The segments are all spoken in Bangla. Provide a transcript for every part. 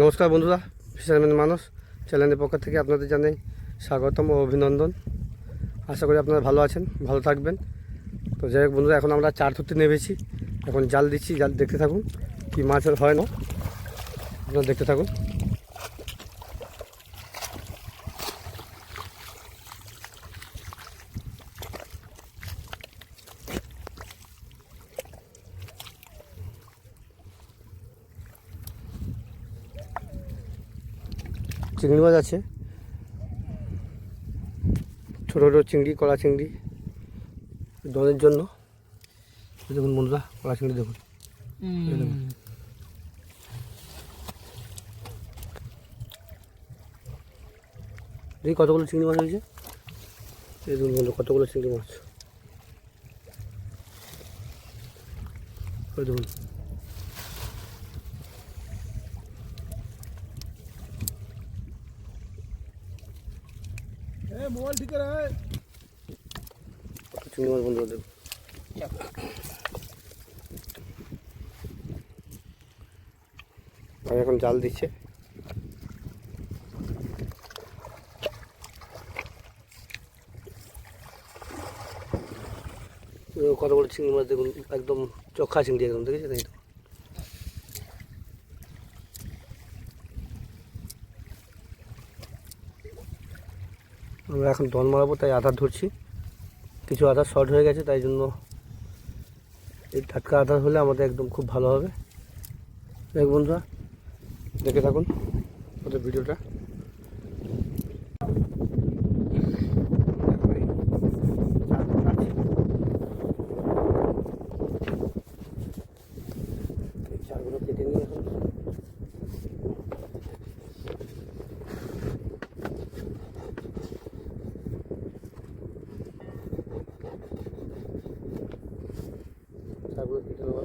নমস্কার বন্ধুরা ফিশারম্যান মানুষ চ্যানেলের পক্ষ থেকে আপনাদের জানাই স্বাগতম ও অভিনন্দন। আশা করি আপনারা ভালো আছেন, ভালো থাকবেন। তো যাই হোক বন্ধুরা, এখন আমরা চার ধরতে নেমেছি। এখন জাল দিচ্ছি, জাল দেখতে থাকুন, কি মাছ হয় না। আপনারা দেখতে থাকুন। চিংড়ি মাছ আছে। ছোটো ছোটো চিংড়ি কলা চিংড়ি জলের জন্য। দেখুন বন্ধুরা কলা চিংড়ি দেখুন। দেখি কতগুলো চিংড়ি মাছ হয়েছে এই দেখুন বন্ধু কতগুলো চিংড়ি মাছ। দেখুন। চিংড়ি মাছ বন্ধু এখন জাল দিচ্ছে। কত বড় চিংড়ি মাছ দেখুন, একদম চোখা চিংড়ি একদম, দেখেছেন? আমরা এখন দন মারাবো, তাই আধার ধরছি। কিছু আধার শর্ট হয়ে গেছে, তাই জন্য এই টাটকা আধার হলে আমাদের একদম খুব ভালো হবে। দেখ বন্ধুরা, দেখে থাকুন ওদের ভিডিওটা চারগুলো কেটে নেওয়া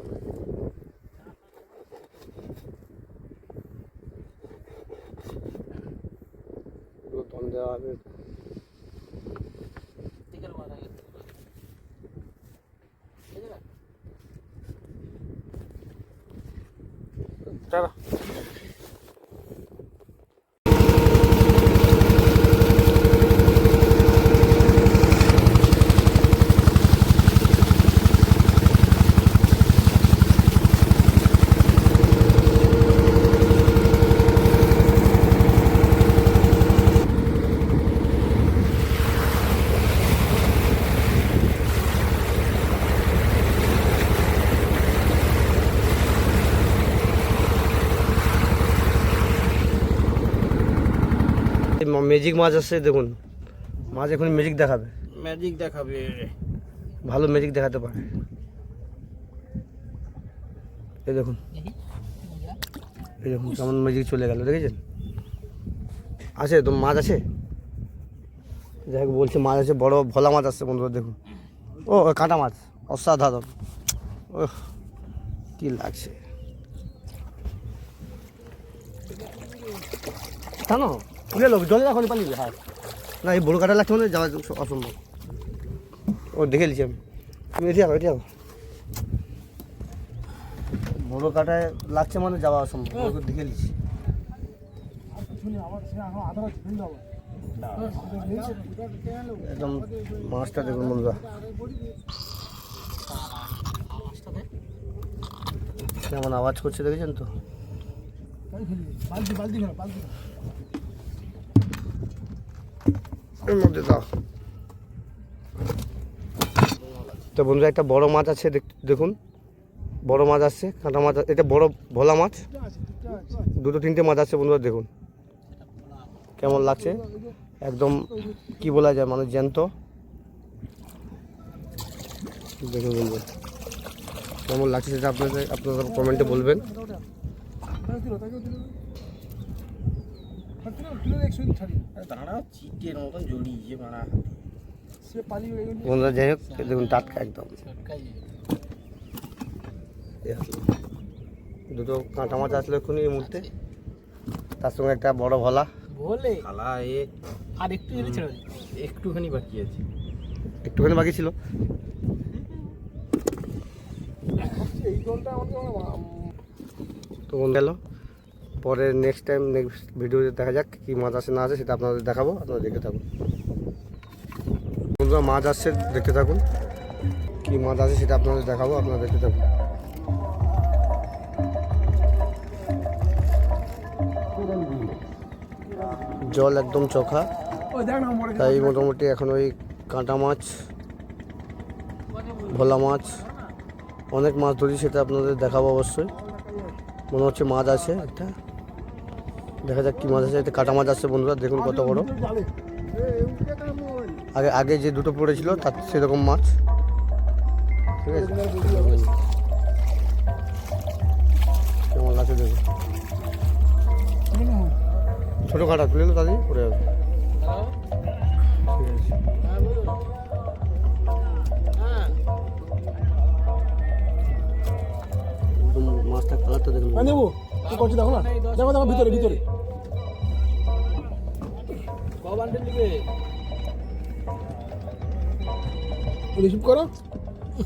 এগুলো দম দেওয়া হবে চলো ম্যাজিক মাছ আসছে দেখুন। মাছ এখন ম্যাজিক দেখাবে। ম্যাজিক দেখাবে। ভালো ম্যাজিক দেখাতে পারে। এই দেখুন। এই দেখুন কেমন ম্যাজিক চলে গেল দেখেছেন? আছে তো মাছ আছে? যাই হোক বলছে মাছ আছে বড় ভোলা মাছ আসছে বন্ধুরা দেখুন। ও ও, কাঁটা মাছ অসাধারণ। ও কি লাগছে। জানো তুলে লোক জলে রাখো পালিয়ে হ্যাঁ। না এই বড় কাটা লাগছে মানে যাওয়া অসম্ভব। ও দেখে নিচ্ছি আমি। তুমি এটি যাব এটি যাব বড় কাটায় লাগছে মানে যাওয়া অসম্ভব। ওকে দেখে নিচ্ছি। একদম মাছটা দেখুন বন্ধুরা। কেমন আওয়াজ করছে দেখেছেন তো? বালতি বালতি বালতি দাও। তো বন্ধুরা, একটা বড় মাছ আছে, দেখ- দেখুন। বড় মাছ আসছে, কাঁটা মাছ, এটা বড় ভোলা মাছ। দুটো, তিনটে মাছ আছে বন্ধুরা, দেখুন। কেমন লাগছে? একদম, কি বলা যায় মানে জ্যান্ত। দেখুন বন্ধুরা, কেমন লাগছে সেটা আপনাদের আপনারা কমেন্টে বলবেন। দাঁড়া চিটের মতন জড়িয়ে মারা সে পানি বন্ধুরা যাই হোক দেখুন টাটকা একদম। দুটো কাঁটা মাছ আসলো এক্ষুনি এই মুহূর্তে। তার সঙ্গে একটা বড় ভোলা। বলে খালা এ। আর একটু একটুখানি বাকি আছে। একটুখানি বাকি ছিল। তো গেল। পরে নেক্সট টাইম নেক্সট ভিডিওতে দেখা যাক কী মাছ আসে না আসে, সেটা আপনাদের দেখাবো, আপনারা দেখতে থাকুন। বন্ধুরা, মাছ আসছে, দেখতে থাকুন। কী মাছ আছে সেটা আপনাদের দেখাবো, আপনারা দেখতে থাকুন। জল একদম চোখা। তাই মোটামুটি এখন ওই কাঁটা মাছ, ভোলা মাছ, অনেক মাছ ধরি সেটা আপনাদের দেখাবো অবশ্যই। মনে হচ্ছে মাছ আছে একটা। দেখা যাক কী মাছ আছে একটা কাটা মাছ আসছে বন্ধুরা, দেখুন কত বড়। আগে আগে যে দুটো পড়েছিল, তার সেরকম মাছ। ঠিক আছে? কেমন লাগছে দেখুন। ছোটো কাটা তুলে তাদের পড়ে যাবে। মাছটা কালারটা দেখুন। করছি দেখো না? দেখো দেখো, ভিতরে ভিতরে। রিসিভ করো।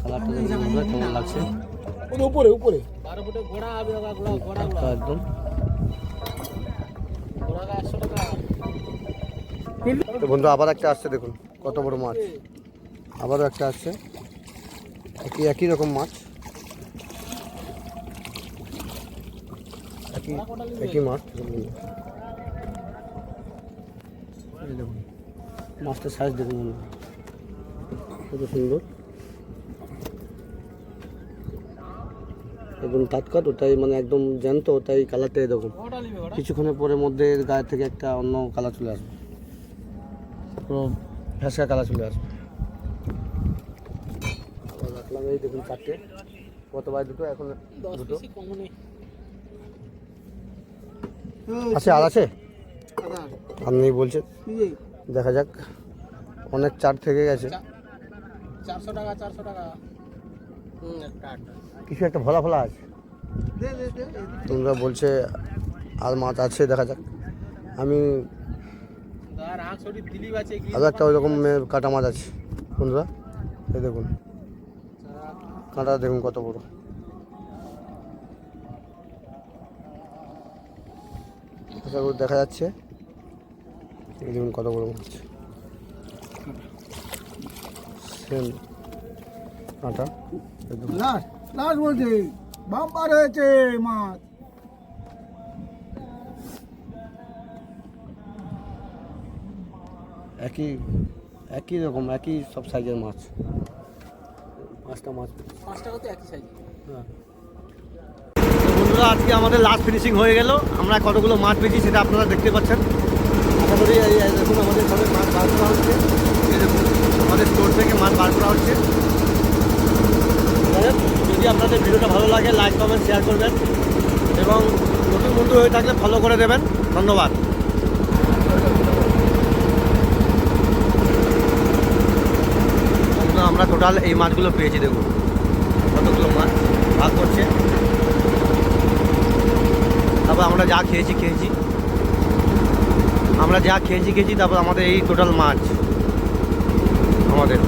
কালারটা দেখুন বন্ধুরা কেমন লাগছে? উপরে উপরে। একদম। তো বন্ধু আবার একটা আসছে দেখুন কত বড় মাছ। আবারও একটা আসছে। একই একই রকম মাছ। একই একই মাছ। এই দেখুন মাছটার সাইজ দেখুন কত সুন্দর। একদম টাটকা তো তাই মানে একদম জ্যান্ত তাই কালারটা এরকম। কিছুক্ষণের পরে মধ্যে গায়ে থেকে একটা অন্য কালার চলে আসবে। পুরো ফ্যাসকা কালার চলে আসবে। রাখলাম এই দেখুন চারটে। কত বাই দুটো? এখন দুটো। আছে আর আছে? আর নেই বলছে দেখা যাক অনেক চার থেকে গেছে। চারশো টাকা চারশো টাকা। হুম একটা একটা কিছু একটা ভোলা ফোলা আছে? তোমরা বলছে আর মাছ আছে দেখা যাক। আমি আর আরও একটা ওই রকম কাটা মাছ আছে। বন্ধুরা এই দেখুন। কাঁটা দেখুন কত বড়। দেখা যাচ্ছে। দেখুন কত বড় মাছ সেম একদম লাস্ট লাস্ট বলছি বাম্পার হয়েছে মাছ। একই একই রকম একই সব সাইজের মাছ। পাঁচটা মাছ। পাঁচ টাকা তো একই সাইজ বন্ধুরা আজকে আমাদের লাস্ট ফিনিশিং হয়ে গেল। আমরা কতগুলো মাছ পেয়েছি সেটা আপনারা দেখতে পাচ্ছেন। আশা এই দেখুন আমাদের সবে মাছ বার করা হচ্ছে। দেখুন, আমাদের স্টোর থেকে মাছ বার করা হচ্ছে। যদি আপনাদের ভিডিওটা ভালো লাগে লাইক কমেন্ট শেয়ার করবেন। এবং নতুন বন্ধু হয়ে থাকলে ফলো করে দেবেন। ধন্যবাদ। আমরা টোটাল এই মাছগুলো পেয়েছি, দেখুন। কতগুলো মাছ ভাগ করছে। তারপর আমরা যা খেয়েছি খেয়েছি। আমরা যা খেয়েছি খেয়েছি তারপর আমাদের এই টোটাল মাছ। আমাদের।